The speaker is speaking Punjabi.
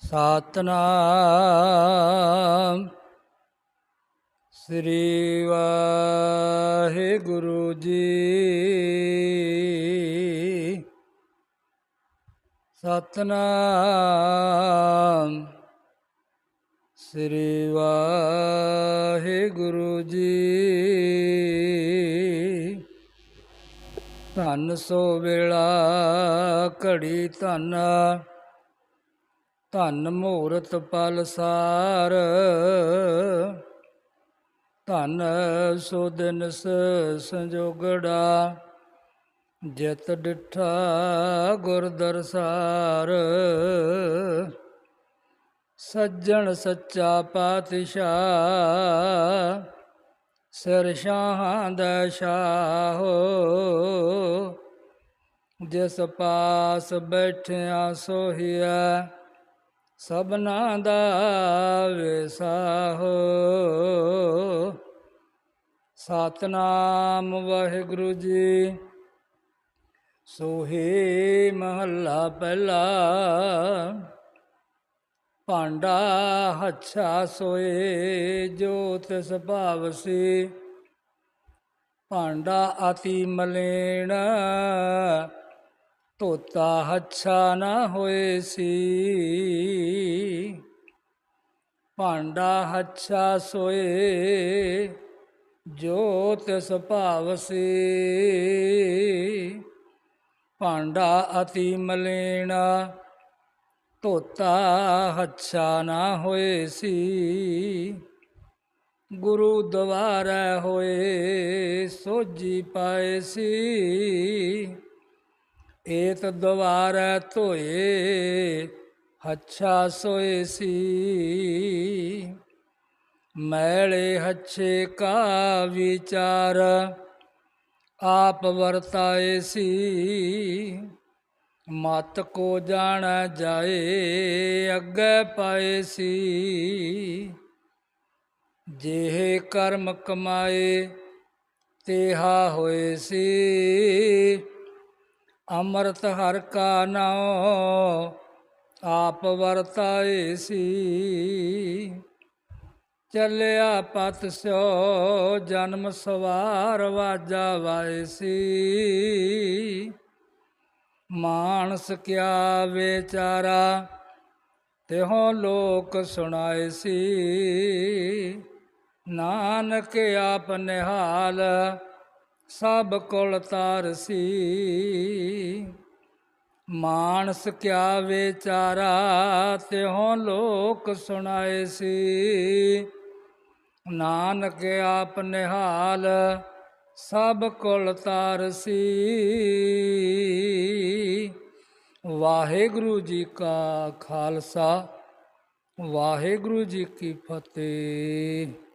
ਸਤਨਾਮ। ਸ੍ਰੀ ਵਾਹਿਗੁਰੂ ਜੀ। ਸਤਨਾਮ। ਸ੍ਰੀ ਵਾਹਿਗੁਰੂ ਜੀ। ਧੰਨ ਸੋ ਵੇਲਾ ਘੜੀ ਧੰਨ। ਧੰਨ ਮੂਰਤ ਪਲ ਸਾਰ, ਧੰਨ ਸੋ ਦਿਨ ਸ- ਸੰਜੋਗੜਾ, ਜਿਤ ਡਿਠਾ ਗੁਰ ਦਰਸਾਰ। ਸੱਜਣ ਸੱਚਾ ਪਾਤਸ਼ਾਹ ਸਿਰ ਸ਼ਾਹਾਂ ਦਾ ਸ਼ਾਹੋ ਜਿਸ ਪਾਸ ਬੈਠਿਆ ਸੋਹੀਆ ਸਭਨਾ ਦਾ ਵਿਸਾਹੋ ਸਤਨਾਮ ਵਾਹਿਗੁਰੂ ਜੀ, ਸੋਹੇ ਮਹੱਲਾ ਪਹਿਲਾ, ਭਾਂਡਾ ਹੱਛਾ ਸੋਏ ਜੋਤ ਸੁਭਾਵ ਸੀ। ਭਾਂਡਾ ਆਤੀ ਮਲੇਣ ਧੋਤਾ ਹੱਛਾ ਨਾ ਹੋਏ ਸੀ। ਭਾਂਡਾ ਹੱਛਾ ਸੋਏ, ਜੋਤ ਤਿਸ ਸੀ। ਭਾਂਡਾ ਅਤੀ ਮਲੇਣਾ, ਧੋਤਾ ਹੱਛਾ ਨਾ ਹੋਏ ਸੀ। ਗੁਰੂ ਦਵਾਰੈ ਹੋਏ ਸੋਜੀ ਪਾਏ ਸੀ। ਏਤ ਦਵਾਰੈ ਧੋਏ, ਹੱਛਾ ਸੋਏ ਸੀ। ਮੈਲੇ ਹੱਛੇ ਕਾ ਵਿਚਾਰ, ਆਪ ਵਰਤਾਏ ਸੀ। ਮਤ ਕੋ ਜਾਣ ਜਾਏ, ਅੱਗੇ ਪਾਏ ਸੀ। ਜਿਹੇ ਕਰਮ ਕਮਾਏ, ਤੇਹਾ ਹੋਏ ਸੀ। ਅੰਮ੍ਰਿਤ ਹਰ ਕਾ ਨਾਉ, ਆਪ ਵਰਤਾਏ ਸੀ। ਚੱਲਿਆ ਪਤ ਸਿਓ ਜਨਮ ਸਵਾਰ ਵਾਜਾ ਵਾਏ ਸੀ। ਮਾਨਸ ਕਿਆ ਵਿਚਾਰਾ, ਤਿਹੋ ਲੋਕ ਸੁਣਾਏ ਸੀ। ਨਾਨਕ ਆਪ ਨਿਹਾਲ ਸਭ ਕੁਲ ਤਾਰਸੀ ਮਾਨਸ ਕਿਆ ਵਿਚਾਰਾ ਤਿਉ ਲੋਕ ਸੁਣਾਏ ਸੀ। ਨਾਨਕ ਆਪ ਨਿਹਾਲ, ਸਭ ਕੁਲ ਤਾਰਸੀ ਵਾਹਿਗੁਰੂ ਜੀ ਕਾ ਖਾਲਸਾ, ਵਾਹਿਗੁਰੂ ਜੀ ਕੀ ਫਤਿਹ।